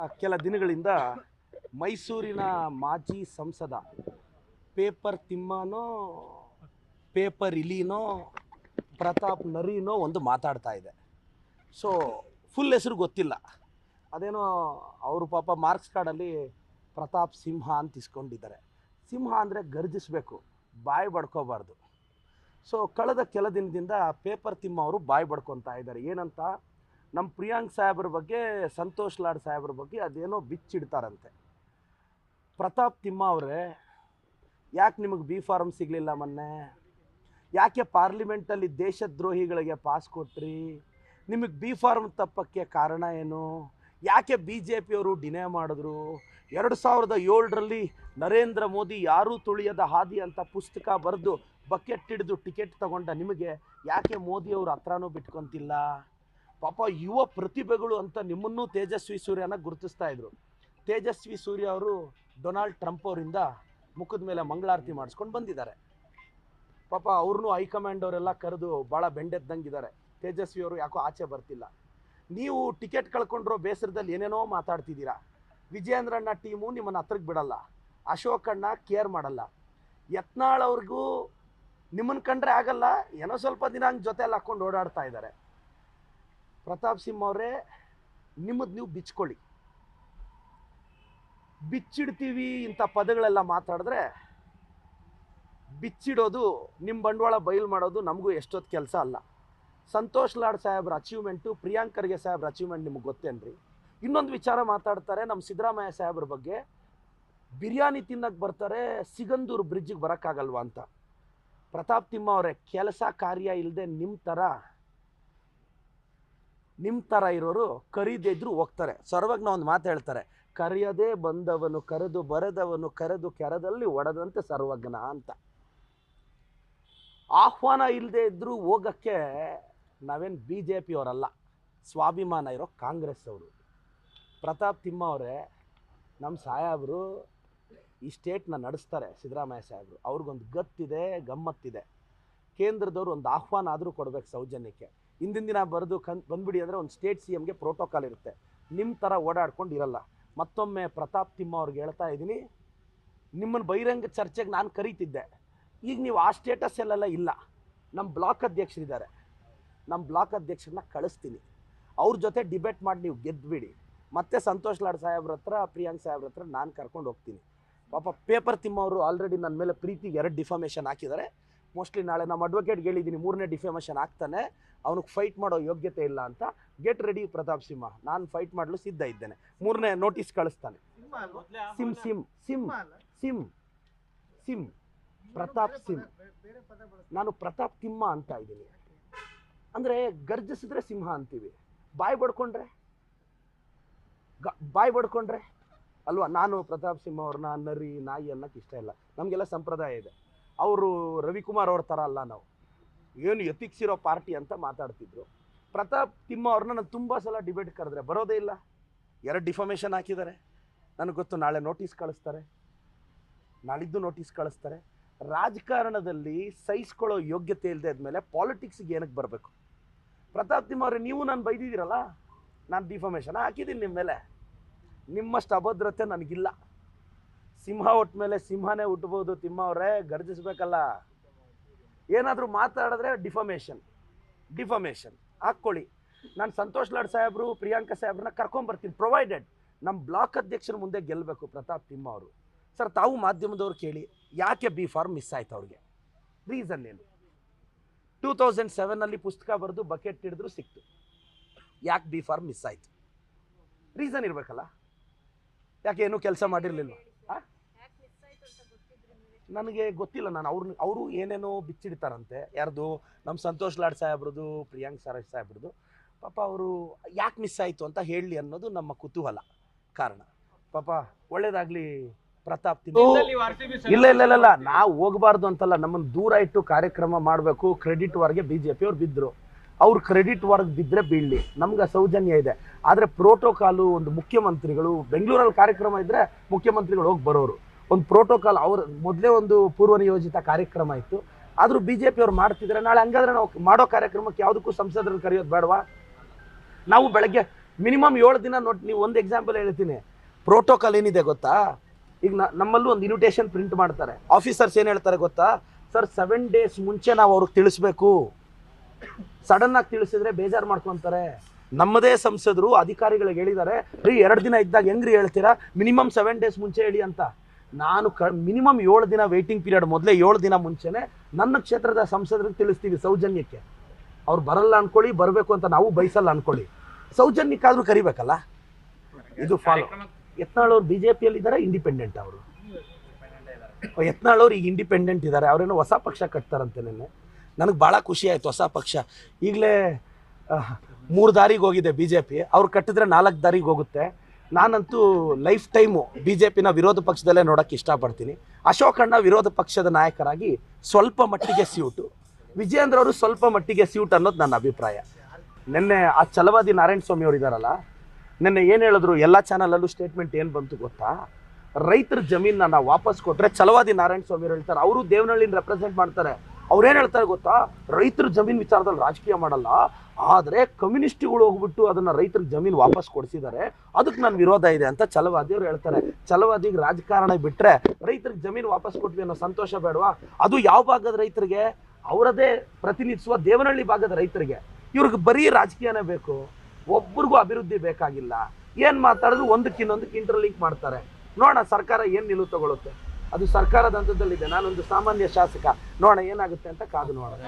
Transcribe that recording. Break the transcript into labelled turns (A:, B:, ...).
A: ಕೆಲ ದಿನಗಳಿಂದ ಮೈಸೂರಿನ ಮಾಜಿ ಸಂಸದ ಪೇಪರ್ ತಿಮ್ಮನೋ, ಪೇಪರ್ ಇಲಿನೋ, ಪ್ರತಾಪ್ ನರಿನೋ ಒಂದು ಮಾತಾಡ್ತಾ ಇದೆ. ಸೊ ಫುಲ್ ಹೆಸರು ಗೊತ್ತಿಲ್ಲ. ಅದೇನೋ ಅವರು ಪಾಪ ಮಾರ್ಕ್ಸ್ ಕಾರ್ಡಲ್ಲಿ ಪ್ರತಾಪ್ ಸಿಂಹ ಅಂತ ಇಸ್ಕೊಂಡಿದ್ದಾರೆ. ಸಿಂಹ ಅಂದರೆ ಗರ್ಜಿಸಬೇಕು, ಬಾಯಿ ಬಡ್ಕೋಬಾರ್ದು. ಸೊ ಕಳೆದ ಕೆಲ ದಿನದಿಂದ ಪೇಪರ್ ತಿಮ್ಮ ಅವರು ಬಾಯಿ ಬಡ್ಕೊತಾ ಇದ್ದಾರೆ. ಏನಂತ? ನಮ್ಮ ಪ್ರಿಯಾಂಕ್ ಸಾಹೇಬ್ರ ಬಗ್ಗೆ, ಸಂತೋಷ್ ಲಾಡ್ ಸಾಹೇಬ್ರ ಬಗ್ಗೆ ಅದೇನೋ ಬಿಚ್ಚಿಡ್ತಾರಂತೆ. ಪ್ರತಾಪ್ ತಿಮ್ಮ ಅವರೇ, ಯಾಕೆ ನಿಮಗೆ ಬಿ ಫಾರ್ಮ್ ಸಿಗಲಿಲ್ಲ ಮೊನ್ನೆ? ಯಾಕೆ ಪಾರ್ಲಿಮೆಂಟಲ್ಲಿ ದೇಶದ್ರೋಹಿಗಳಿಗೆ ಪಾಸ್ ಕೊಟ್ರಿ? ನಿಮಗೆ ಬಿ ಫಾರ್ಮ್ ತಪ್ಪಕ್ಕೆ ಕಾರಣ ಏನು? ಯಾಕೆ ಬಿ ಜೆ ಪಿಯವರು ಡಿನೇ ಮಾಡಿದ್ರು? ಎರಡು ಸಾವಿರದ ಏಳರಲ್ಲಿ ನರೇಂದ್ರ ಮೋದಿ ಯಾರೂ ತುಳಿಯದ ಹಾದಿ ಅಂತ ಪುಸ್ತಕ ಬರೆದು ಬಕೆಟ್ ಹಿಡಿದು ಟಿಕೆಟ್ ತಗೊಂಡ ನಿಮಗೆ ಯಾಕೆ ಮೋದಿಯವರು ಹತ್ರನೂ ಬಿಟ್ಕೊಂತಿಲ್ಲ? ಪಾಪ ಯುವ ಪ್ರತಿಭೆಗಳು ಅಂತ ನಿಮ್ಮನ್ನು ತೇಜಸ್ವಿ ಸೂರ್ಯನ ಗುರುತಿಸ್ತಾ ಇದ್ರು. ತೇಜಸ್ವಿ ಸೂರ್ಯ ಅವರು ಡೊನಾಲ್ಡ್ ಟ್ರಂಪ್ ಅವರಿಂದ ಮುಖದ ಮೇಲೆ ಮಂಗಳಾರತಿ ಮಾಡಿಸ್ಕೊಂಡು ಬಂದಿದ್ದಾರೆ. ಪಾಪ ಅವ್ರನ್ನೂ ಹೈಕಮಾಂಡ್ ಅವರೆಲ್ಲ ಕರೆದು ಭಾಳ ಬೆಂಡೆದ್ದಂಗಿದ್ದಾರೆ. ತೇಜಸ್ವಿ ಅವರು ಯಾಕೋ ಆಚೆ ಬರ್ತಿಲ್ಲ. ನೀವು ಟಿಕೆಟ್ ಕಳ್ಕೊಂಡಿರೋ ಬೇಸರದಲ್ಲಿ ಏನೇನೋ ಮಾತಾಡ್ತಿದ್ದೀರಾ. ವಿಜಯೇಂದ್ರಣ್ಣ ಟೀಮು ನಿಮ್ಮನ್ನು ಹತ್ರಕ್ಕೆ ಬಿಡಲ್ಲ. ಅಶೋಕಣ್ಣ ಕೇರ್ ಮಾಡಲ್ಲ. ಯತ್ನಾಳ್ ಅವ್ರಿಗೂ ನಿಮ್ಮನ್ನು ಕಂಡ್ರೆ ಆಗಲ್ಲ. ಏನೋ ಸ್ವಲ್ಪ ದಿನ ಹಂಗೆ ಜೊತೆಯಲ್ಲಿ ಹಾಕ್ಕೊಂಡು ಓಡಾಡ್ತಾ ಇದ್ದಾರೆ. ಪ್ರತಾಪ್ ಸಿಂಹ ಅವರೇ, ನಿಮ್ಮದು ನೀವು ಬಿಚ್ಕೊಳ್ಳಿ. ಬಿಚ್ಚಿಡ್ತೀವಿ ಇಂಥ ಪದಗಳೆಲ್ಲ ಮಾತಾಡಿದ್ರೆ ಬಿಚ್ಚಿಡೋದು ನಿಮ್ಮ ಬಂಡವಾಳ ಬಯಲು ಮಾಡೋದು ನಮಗೂ ಎಷ್ಟೊತ್ತು ಕೆಲಸ ಅಲ್ಲ. ಸಂತೋಷ್ ಲಾಡ್ ಸಾಹೇಬ್ರ ಅಚೀವ್ಮೆಂಟು ಪ್ರಿಯಾಂಕರ್ಗೆ ಸಾಹೇಬ್ರ ಅಚೀವ್ಮೆಂಟ್ ನಿಮಗೆ ಗೊತ್ತೇನ್ರಿ? ಇನ್ನೊಂದು ವಿಚಾರ ಮಾತಾಡ್ತಾರೆ ನಮ್ಮ ಸಿದ್ದರಾಮಯ್ಯ ಸಾಹೇಬ್ರ ಬಗ್ಗೆ. ಬಿರಿಯಾನಿ ತಿನ್ನಕ್ಕೆ ಬರ್ತಾರೆ, ಸಿಗಂದೂರು ಬ್ರಿಡ್ಜಿಗೆ ಬರೋಕ್ಕಾಗಲ್ವಾ ಅಂತ. ಪ್ರತಾಪ್ ತಿಮ್ಮ ಅವರೇ ಕೆಲಸ ಕಾರ್ಯ ಇಲ್ಲದೆ ನಿಮ್ಮ ಥರ ನಿಮ್ಮ ಥರ ಇರೋರು ಕರೀದಿದ್ರು ಹೋಗ್ತಾರೆ. ಸರ್ವಜ್ಞ ಒಂದು ಮಾತು ಹೇಳ್ತಾರೆ, ಕರೆಯದೇ ಬಂದವನು, ಕರೆದು ಬರೆದವನು, ಕರೆದು ಕೆರದಲ್ಲಿ ಒಡೆದಂತೆ ಸರ್ವಜ್ಞ ಅಂತ. ಆಹ್ವಾನ ಇಲ್ಲದೆ ಇದ್ದರೂ ಹೋಗಕ್ಕೆ ನಾವೇನು ಬಿ ಜೆ ಪಿಯವರಲ್ಲ ಸ್ವಾಭಿಮಾನ ಇರೋ ಕಾಂಗ್ರೆಸ್ ಅವರು. ಪ್ರತಾಪ್ ತಿಮ್ಮ ಅವರೇ ನಮ್ಮ ಸಾಹೇಬರು ಈ ಸ್ಟೇಟ್ನ ನಡೆಸ್ತಾರೆ ಸಿದ್ದರಾಮಯ್ಯ ಸಾಹೇಬರು. ಅವ್ರಿಗೊಂದು ಗತ್ತಿದೆ, ಗಮ್ಮತ್ತಿದೆ. ಕೇಂದ್ರದವ್ರು ಒಂದು ಆಹ್ವಾನ ಆದರೂ ಕೊಡ್ಬೇಕು ಸೌಜನ್ಯಕ್ಕೆ. ಹಿಂದಿನ ದಿನ ಬರೆದು ಕನ್, ಬಂದ್ಬಿಡಿ ಅಂದರೆ ಒಂದು ಸ್ಟೇಟ್ ಸಿ ಎಮ್ಗೆ ಪ್ರೋಟೋಕಾಲ್ ಇರುತ್ತೆ. ನಿಮ್ಮ ಥರ ಓಡಾಡ್ಕೊಂಡು ಇರಲ್ಲ. ಮತ್ತೊಮ್ಮೆ ಪ್ರತಾಪ್ ತಿಮ್ಮ ಅವ್ರಿಗೆ ಹೇಳ್ತಾ ಇದ್ದೀನಿ ನಿಮ್ಮನ್ನು ಬಹಿರಂಗ ಚರ್ಚೆಗೆ ನಾನು ಕರೀತಿದ್ದೆ. ಈಗ ನೀವು ಆ ಸ್ಟೇಟಸ್ಸಲ್ಲೆಲ್ಲ ಇಲ್ಲ. ನಮ್ಮ ಬ್ಲಾಕ್ ಅಧ್ಯಕ್ಷರಿದ್ದಾರೆ. ನಮ್ಮ ಬ್ಲಾಕ್ ಅಧ್ಯಕ್ಷರನ್ನ ಕಳಿಸ್ತೀನಿ. ಅವ್ರ ಜೊತೆ ಡಿಬೇಟ್ ಮಾಡಿ ನೀವು ಗೆದ್ದುಬಿಡಿ ಮತ್ತೆ ಸಂತೋಷ್ ಲಾಡ್ ಸಾಹೇಬ್ರ ಹತ್ರ, ಪ್ರಿಯಾಂಕ್ ಸಾಹೇಬ್ರ ಹತ್ರ ನಾನು ಕರ್ಕೊಂಡು ಹೋಗ್ತೀನಿ. ಪಾಪ ಪೇಪರ್ ತಿಮ್ಮವರು ಆಲ್ರೆಡಿ ನನ್ನ ಮೇಲೆ ಪ್ರೀತಿಗೆ ಎರಡು ಡಿಫಾಮೇಷನ್ ಹಾಕಿದ್ದಾರೆ. ಮೋಸ್ಟ್ಲಿ ನಾಳೆ ನಮ್ಮ ಅಡ್ವೊಕೇಟ್ಗೆ ಹೇಳಿದ್ದೀನಿ ಮೂರನೇ ಡಿಫೇಮೇಷನ್ ಆಗ್ತಾನೆ, ಅವನಿಗೆ ಫೈಟ್ ಮಾಡೋ ಯೋಗ್ಯತೆ ಇಲ್ಲ ಅಂತ. Get ready Pratap Simha. ನಾನು ಫೈಟ್ ಮಾಡಲು ಸಿದ್ಧ ಇದ್ದೇನೆ. ಮೂರನೇ ನೋಟಿಸ್ ಕಳಿಸ್ತಾನೆ. ಸಿಮ್ ಸಿಮ್ ಸಿಮ್ ಸಿಮ್ ಸಿಮ್, ಪ್ರತಾಪ್ ಸಿಂ ನಾನು ಪ್ರತಾಪ್ ತಿಮ್ಮ ಅಂತ ಇದ್ದೀನಿ. ಅಂದರೆ ಗರ್ಜಿಸಿದ್ರೆ ಸಿಂಹ ಅಂತೀವಿ. ಬಾಯಿ ಬಡ್ಕೊಂಡ್ರೆ? ಗ, ಬಾಯಿ ಬಡ್ಕೊಂಡ್ರೆ? ಅಲ್ವಾ? ನಾನು ಪ್ರತಾಪ್ ಸಿಂಹ ಅವ್ರನ್ನ ನರಿ, ನಾಯಿ ಅನ್ನೋಕ್ಕೆ ಇಷ್ಟ ಇಲ್ಲ. ನಮಗೆಲ್ಲ ಸಂಪ್ರದಾಯ ಇದೆ. ಅವರು ರವಿಕುಮಾರ್ ಅವ್ರ ಥರ ಅಲ್ಲ ನಾವು. ಏನು ಎಥಿಕ್ಸಿರೋ ಪಾರ್ಟಿ ಅಂತ ಮಾತಾಡ್ತಿದ್ರು. ಪ್ರತಾಪ್ ತಿಮ್ಮ ಅವ್ರನ್ನ ನಾನು ತುಂಬ ಸಲ ಡಿಬೇಟ್ ಕರೆದ್ರೆ ಬರೋದೇ ಇಲ್ಲ. ಎರಡು ಡಿಫಾಮೇಷನ್ ಹಾಕಿದ್ದಾರೆ. ನನಗೆ ಗೊತ್ತು ನಾಳೆ ನೋಟಿಸ್ ಕಳಿಸ್ತಾರೆ. ನಾಳಿದ್ದು ನೋಟಿಸ್ ಕಳಿಸ್ತಾರೆ. ರಾಜಕಾರಣದಲ್ಲಿ ಸಹಿಸ್ಕೊಳ್ಳೋ ಯೋಗ್ಯತೆ ಇಲ್ಲದೆ ಆದಮೇಲೆ ಪಾಲಿಟಿಕ್ಸ್ಗೆ ಏನಕ್ಕೆ ಬರಬೇಕು? ಪ್ರತಾಪ್ ತಿಮ್ಮ ಅವರೇ, ನೀವು ನಾನು ಬೈದಿದ್ದೀರಲ್ಲ? ನಾನು ಡಿಫಾಮೇಷನ್ ಹಾಕಿದ್ದೀನಿ ನಿಮ್ಮ ಮೇಲೆ. ನಿಮ್ಮಷ್ಟು ಅಭದ್ರತೆ ನನಗಿಲ್ಲ. ಸಿಂಹ ಹುಟ್ಟ ಮೇಲೆ ಸಿಂಹನೇ ಹುಟ್ಟಬಹುದು ತಿಮ್ಮ ಅವರೇ, ಗರ್ಜಿಸ್ಬೇಕಲ್ಲ. ಏನಾದರೂ ಮಾತಾಡಿದ್ರೆ ಡಿಫಮೇಷನ್ ಡಿಫಮೇಷನ್. ಹಾಕ್ಕೊಳ್ಳಿ. ನಾನು ಸಂತೋಷ್ ಲಾಡ್ ಸಾಹೇಬ್ರು, ಪ್ರಿಯಾಂಕಾ ಸಾಹೇಬ್ರನ್ನ ಕರ್ಕೊಂಬರ್ತೀನಿ. ಪ್ರೊವೈಡೆಡ್ ನಮ್ಮ ಬ್ಲಾಕ್ ಅಧ್ಯಕ್ಷರ ಮುಂದೆ ಗೆಲ್ಲಬೇಕು ಪ್ರತಾಪ್ ತಿಮ್ಮ ಅವರು. ಸರ್, ತಾವು ಮಾಧ್ಯಮದವ್ರು ಕೇಳಿ, ಯಾಕೆ ಬಿ ಫಾರ್ಮ್ ಮಿಸ್ ಆಯ್ತು ಅವ್ರಿಗೆ? ರೀಸನ್ ಏನು? ಟೂ ತೌಸಂಡ್ ಸೆವೆನಲ್ಲಿ ಪುಸ್ತಕ ಬರೆದು ಬಕೆಟ್ ಹಿಡಿದ್ರು ಸಿಕ್ತು. ಯಾಕೆ ಬಿ ಫಾರ್ಮ್ ಮಿಸ್ ಆಯಿತು? ರೀಸನ್ ಇರಬೇಕಲ್ಲ? ಯಾಕೆ ಏನೂ ಕೆಲಸ ಮಾಡಿರಲಿಲ್ಲ ನನಗೆ ಗೊತ್ತಿಲ್ಲ ನಾನು ಅವ್ರನ್ನ ಅವರು ಏನೇನೋ ಬಿಚ್ಚಿಡ್ತಾರಂತೆ. ಯಾರ್ದು? ನಮ್ಮ ಸಂತೋಷ್ ಲಾಡ್ ಸಾಹೇಬ್ರದ್ದು ಪ್ರಿಯಾಂಕ್ ಸರಸ್ ಸಾಹೇಬ್ರದ್ದು ಪಾಪ ಅವರು ಯಾಕೆ ಮಿಸ್ ಆಯಿತು ಅಂತ ಹೇಳಲಿ ಅನ್ನೋದು ನಮ್ಮ ಕುತೂಹಲ ಕಾರಣ. ಪಾಪ ಒಳ್ಳೇದಾಗಲಿ ಪ್ರತಾಪ್ ಇಲ್ಲ ಇಲ್ಲ ಇಲ್ಲ ನಾವು ಹೋಗಬಾರ್ದು ಅಂತಲ್ಲ. ನಮ್ಮನ್ನು ದೂರ ಇಟ್ಟು ಕಾರ್ಯಕ್ರಮ ಮಾಡಬೇಕು. ಕ್ರೆಡಿಟ್ ವರ್ಗೆ ಬಿ ಜೆ ಪಿಯವ್ರು ಬಿದ್ದರು ಅವ್ರು ಕ್ರೆಡಿಟ್ ವರ್ಗ್ ಬಿದ್ದರೆ ಬೀಳಲಿ. ನಮ್ಗೆ ಸೌಜನ್ಯ ಇದೆ. ಆದರೆ ಪ್ರೋಟೋಕಾಲು ಒಂದು ಮುಖ್ಯಮಂತ್ರಿಗಳು ಬೆಂಗಳೂರಲ್ಲಿ ಕಾರ್ಯಕ್ರಮ ಇದ್ದರೆ ಮುಖ್ಯಮಂತ್ರಿಗಳು ಹೋಗಿ ಬರೋರು. ಒಂದು ಪ್ರೋಟೋಕಾಲ್ ಅವ್ರ ಮೊದಲೇ ಒಂದು ಪೂರ್ವ ನಿಯೋಜಿತ ಕಾರ್ಯಕ್ರಮ ಇತ್ತು. ಆದರೂ ಬಿ ಜೆ ಪಿಯವ್ರು ಮಾಡ್ತಿದ್ರೆ, ನಾಳೆ ಹಂಗಾದ್ರೆ ನಾವು ಮಾಡೋ ಕಾರ್ಯಕ್ರಮಕ್ಕೆ ಯಾವುದಕ್ಕೂ ಸಂಸದರನ್ನು ಕರೆಯೋದು ಬೇಡವಾ? ನಾವು ಬೆಳಗ್ಗೆ ಮಿನಿಮಮ್ ಏಳು ದಿನ ನೋಡಿ, ನೀವು ಒಂದು ಎಕ್ಸಾಂಪಲ್ ಹೇಳ್ತೀನಿ. ಪ್ರೋಟೋಕಾಲ್ ಏನಿದೆ ಗೊತ್ತಾ? ಈಗ ನಮ್ಮಲ್ಲೂ ಒಂದು ಇನ್ವಿಟೇಷನ್ ಪ್ರಿಂಟ್ ಮಾಡ್ತಾರೆ. ಆಫೀಸರ್ಸ್ ಏನು ಹೇಳ್ತಾರೆ ಗೊತ್ತಾ? ಸರ್ ಸೆವೆನ್ ಡೇಸ್ ಮುಂಚೆ ನಾವು ಅವ್ರಿಗೆ ತಿಳಿಸ್ಬೇಕು. ಸಡನ್ ಆಗಿ ತಿಳಿಸಿದ್ರೆ ಬೇಜಾರು ಮಾಡ್ಕೊತಾರೆ. ನಮ್ಮದೇ ಸಂಸದರು, ಅಧಿಕಾರಿಗಳಿಗೆ ಹೇಳಿದ್ದಾರೆ, ರೀ, ಎರಡು ದಿನ ಇದ್ದಾಗ ಹೆಂಗ್ರಿ ಹೇಳ್ತೀರಾ? ಮಿನಿಮಮ್ ಸೆವೆನ್ ಡೇಸ್ ಮುಂಚೆ ಹೇಳಿ ಅಂತ. ನಾನು ಕ ಮಿನಿಮಮ್ ಏಳು ದಿನ ವೇಟಿಂಗ್ ಪೀರಿಯಡ್ ಮೊದಲೇ ಏಳು ದಿನ ಮುಂಚೆನೆ ನನ್ನ ಕ್ಷೇತ್ರದ ಸಂಸದರಿಗೆ ತಿಳಿಸ್ತೀವಿ ಸೌಜನ್ಯಕ್ಕೆ. ಅವ್ರು ಬರಲ್ಲ ಅನ್ಕೊಳ್ಳಿ, ಬರಬೇಕು ಅಂತ ನಾವು ಬಯಸಲ್ಲ ಅನ್ಕೊಳ್ಳಿ. ಸೌಜನ್ಯಕ್ಕಾದ್ರೂ ಕರಿಬೇಕಲ್ಲ? ಇದು ಫಾಲೋ ಯತ್ನಾಳ್ ಅವ್ರು ಬಿ ಜೆ ಪಿಯಲ್ಲಿ ಇದ್ದಾರೆ ಇಂಡಿಪೆಂಡೆಂಟ್ ಅವರು ಯತ್ನಾಳ್ ಅವ್ರು ಈಗ ಇಂಡಿಪೆಂಡೆಂಟ್ ಇದ್ದಾರೆ ಅವರೇನೋ ಹೊಸ ಪಕ್ಷ ಕಟ್ತಾರಂತೆ ನಿನ್ನೆ. ನನಗೆ ಭಾಳ ಖುಷಿ ಆಯಿತು ಹೊಸ ಪಕ್ಷ. ಈಗಲೇ ಮೂರು ದಾರಿಗೆ ಹೋಗಿದೆ ಬಿ ಜೆ ಪಿ ಅವ್ರು ಕಟ್ಟಿದ್ರೆ ನಾಲ್ಕು ದಾರಿಗೆ ಹೋಗುತ್ತೆ. ನಾನಂತೂ ಲೈಫ್ ಟೈಮು ಬಿ ಜೆ ಪಿನ ವಿರೋಧ ಪಕ್ಷದಲ್ಲೇ ನೋಡೋಕ್ಕೆ ಇಷ್ಟಪಡ್ತೀನಿ. ಅಶೋಕಣ್ಣ ವಿರೋಧ ಪಕ್ಷದ ನಾಯಕರಾಗಿ ಸ್ವಲ್ಪ ಮಟ್ಟಿಗೆ ಸ್ಯೂಟು ವಿಜಯೇಂದ್ರ ಅವರು ಸ್ವಲ್ಪ ಮಟ್ಟಿಗೆ ಸ್ಯೂಟ್ ಅನ್ನೋದು ನನ್ನ ಅಭಿಪ್ರಾಯ. ನಿನ್ನೆ ಆ ಚಲವಾದಿ ನಾರಾಯಣ ಸ್ವಾಮಿ ಅವರು ಇದ್ದಾರಲ್ಲ ನಿನ್ನೆ ಏನು ಹೇಳಿದ್ರು, ಎಲ್ಲ ಚಾನಲಲ್ಲೂ ಸ್ಟೇಟ್ಮೆಂಟ್ ಏನು ಬಂತು ಗೊತ್ತಾ? ರೈತರ ಜಮೀನನ್ನ ನಾವು ವಾಪಸ್ ಕೊಟ್ಟರೆ ಚಲವಾದಿ ನಾರಾಯಣ ಸ್ವಾಮಿ ಅವರು ಹೇಳ್ತಾರೆ, ಅವರು ದೇವನಹಳ್ಳಿನ ರೆಪ್ರೆಸೆಂಟ್ ಮಾಡ್ತಾರೆ. ಅವ್ರು ಏನು ಹೇಳ್ತಾರೆ ಗೊತ್ತಾ? ರೈತರ ಜಮೀನು ವಿಚಾರದಲ್ಲಿ ರಾಜಕೀಯ ಮಾಡಲ್ಲ. ಆದರೆ ಕಮ್ಯುನಿಸ್ಟ್ಗಳು ಹೋಗ್ಬಿಟ್ಟು ಅದನ್ನ ರೈತರ ಜಮೀನು ವಾಪಸ್ ಕೊಡಿಸಿದ್ದಾರೆ. ಅದಕ್ಕೆ ನನ್ನ ವಿರೋಧ ಇದೆ ಅಂತ ಛಲವಾದಿಯವರು ಹೇಳ್ತಾರೆ. ಛಲವಾದಿಗೆ ರಾಜಕಾರಣ ಬಿಟ್ರೆ ರೈತರಿಗೆ ಜಮೀನು ವಾಪಸ್ ಕೊಟ್ವಿ ಅನ್ನೋ ಸಂತೋಷ ಬೇಡವಾ? ಅದು ಯಾವ ಭಾಗದ ರೈತರಿಗೆ? ಅವರದೇ ಪ್ರತಿನಿಧಿಸುವ ದೇವನಹಳ್ಳಿ ಭಾಗದ ರೈತರಿಗೆ. ಇವ್ರಿಗೆ ಬರೀ ರಾಜಕೀಯನೇ ಬೇಕು. ಒಬ್ರಿಗೂ ಅಭಿವೃದ್ಧಿ ಬೇಕಾಗಿಲ್ಲ. ಏನ್ ಮಾತಾಡಿದ್ರು ಒಂದಕ್ಕಿನ್ನೊಂದಕ್ಕೆ ಇಂಟರ್ಲಿಂಕ್ ಮಾಡ್ತಾರೆ. ನೋಡೋಣ ಸರ್ಕಾರ ಏನ್ ನಿಲುವು ತಗೊಳುತ್ತೆ. ಅದು ಸರ್ಕಾರದ ಹಂತದಲ್ಲಿದೆ. ನಾನೊಂದು ಸಾಮಾನ್ಯ ಶಾಸಕ. ನೋಡೋಣ ಏನಾಗುತ್ತೆ ಅಂತ ಕಾದು ನೋಡೋಣ.